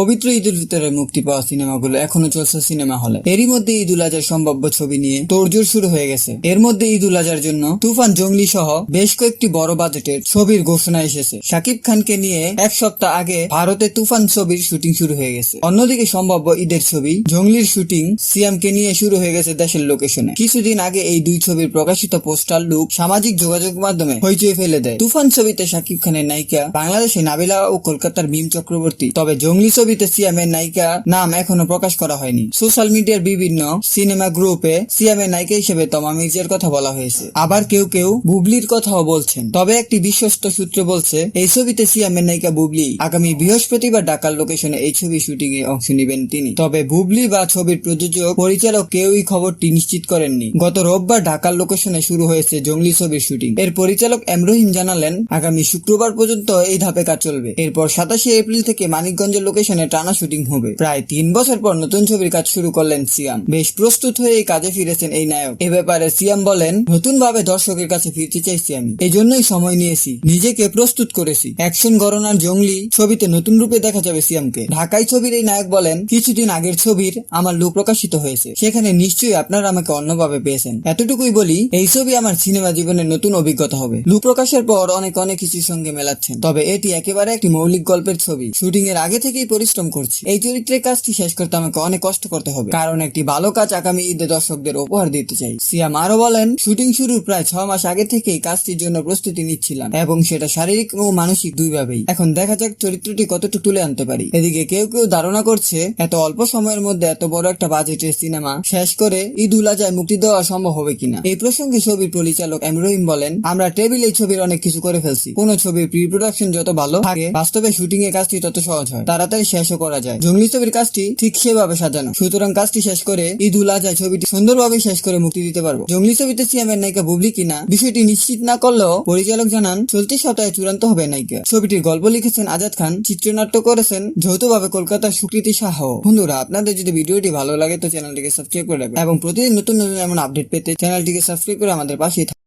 পবিত্র ঈদ উল ফিতরে মুক্তি পাওয়া সিনেমাগুলো এখনও চলছে সিনেমা হলে। এরই মধ্যে ঈদ উল আজহার সম্ভাব্য ছবি নিয়ে তোড়জোড় শুরু হয়ে গেছে। এর মধ্যে ঈদ উল আজহার জন্য তুফান জঙ্গলি সহ বেশ কয়েকটি বড় বাজেটের ছবির ঘোষণা এসেছে। শাকিব খানকে নিয়ে এক সপ্তাহ আগে ভারতে তুফান ছবির শুটিং শুরু হয়ে গেছে। অন্যদিকে সম্ভাব্য ঈদের ছবি জঙ্গলির শুটিং সিএমকে নিয়ে শুরু হয়ে গেছে দেশের লোকেশনে। কিছুদিন আগে এই দুই ছবির প্রকাশিত পোস্টার লুক সামাজিক যোগাযোগ মাধ্যমে হইচই ফেলে দেয়। তুফান ছবিতে শাকিব খানের নায়িকা বাংলাদেশে নাবিলা ও কলকাতার ভীম চক্রবর্তী, তবে জঙ্গলি ছবিতে সিএমের নায়িকা নাম এখনও প্রকাশ করা হয়নি। সোশ্যাল মিডিয়ার বিভিন্ন সিনেমা গ্রুপে সিএমের নায়িকা হিসেবে তমা মির্জার কথা বলা হয়েছে। আবার কেউ কেউ বুবলির কথাও বলছেন। তবে একটি বিশ্বস্ত সূত্র বলছে, এই ছবিতে সিএমের নায়িকা বুবলি আগামী বৃহস্পতিবার ঢাকার লোকেশনে এই ছবি শুটিং এ অংশ নেবেন তিনি। তবে বুবলি বা ছবির প্রযোজক, পরিচালক কেউই খবরটি নিশ্চিত করেননি। গত রোববার ঢাকার লোকেশনে শুরু হয়েছে জঙ্গলি ছবির শুটিং। এর পরিচালক এম রহিম জানালেন, আগামী শুক্রবার পর্যন্ত এই ধাপে কাজ চলবে। এরপর সাতাশে এপ্রিল থেকে মানিকগঞ্জের লোকেশনে টানা শুটিং হবে। প্রায় তিন বছর পর নতুন ছবির কাজ শুরু করলেন সিয়াম। বেশ প্রস্তুত হয়ে এই কাজে ফিরেছেন এই নায়ক। এ ব্যাপারে সিয়াম বলেন নতুন ভাবে দর্শকের কাছে ফিরতে চাইছি আমি। এই জন্যই সময় নিয়েছি। নিজেকে প্রস্তুত করেছি। অ্যাকশন গণনার জঙ্গলি ছবিতে নতুন রূপে দেখা যাবে সিয়ামকে। ঢাকাই ছবির এই নায়ক বলেন, কিছুদিন আগের ছবির আমার লুক প্রকাশিত হয়েছে। সেখানে নিশ্চয়ই আপনারা আমাকে অন্যভাবে পেয়েছেন। এতটুকুই বলি, এই ছবি আমার সিনেমা জীবনের নতুন অভিজ্ঞতা হবে। লুক প্রকাশের পর অনেক অনেক কিছুর সঙ্গে মেলাচ্ছেন। তবে এটি একেবারে একটি মৌলিক গল্পের ছবি। শুটিং এর আগে থেকেই পরিশ্রম করছি। এই চরিত্রের কাজটি শেষ করতে আমাকে অনেক কষ্ট করতে হবে। কারণ একটি ভালো কাজ আগামী ঈদে দর্শকদের উপহার দিতে চাই। সিয়াম আরও বলেন, শুটিং শুরুর প্রায় ছয় মাস আগে থেকেই কাজটির জন্য প্রস্তুতি নিচ্ছিলাম এবং সেটা শারীরিক ও মানসিক দুইভাবেই। এখন দেখা যাক চরিত্রটি কতটুকু তুলে আনতে পারি। এদিকে কেউ কেউ ধারণা করছে, এত অল্প সময়ের মধ্যে এত বড় একটা বাজেটের সিনেমা শেষ করে ঈদ উল আজহায় মুক্তি দেওয়া সম্ভব হবে কিনা? এই প্রসঙ্গে ছবির পরিচালক এম রহিম বলেন, আমরা টেবিল এই ছবির অনেক কিছু করে ফেলছি। কোন ছবির প্রি প্রোডাকশন যত ভালো থাকে, বাস্তবে শুটিং এর কাজটি তত সহজ হয়। তাড়াতাড়ি শেষও করা যায়। জঙ্গলি ছবির কাজটি ঠিক সেভাবে সাজানো। সুতরাং কাজটি শেষ করে ঈদ উল আজহায় ছবিটি সুন্দরভাবে শেষ করে মুক্তি দিতে পারব। জঙ্গলি ছবিতে সিএমের নায়িকা বুবলি কিনা বিষয়টি নিশ্চিত না করলেও পরিচালক জানান, চলতি সপ্তাহে চূড়ান্ত হবে নায়িকা। ছবিটির গল্প লিখেছেন আজাদ খান, চিত্রনাট্য করেছেন যৌথভাবে কলকাতার সুকৃতি শাহ বন্ধুরা, আপনাদের যদি ভিডিওটি ভালো লাগে তো চ্যানেলটিকে সাবস্ক্রাইব করে রাখবেন এবং প্রতিদিন নতুন নতুন এমন আপডেট পেতে চ্যানেলটিকে সাবস্ক্রাইব করে আমাদের থাকুন।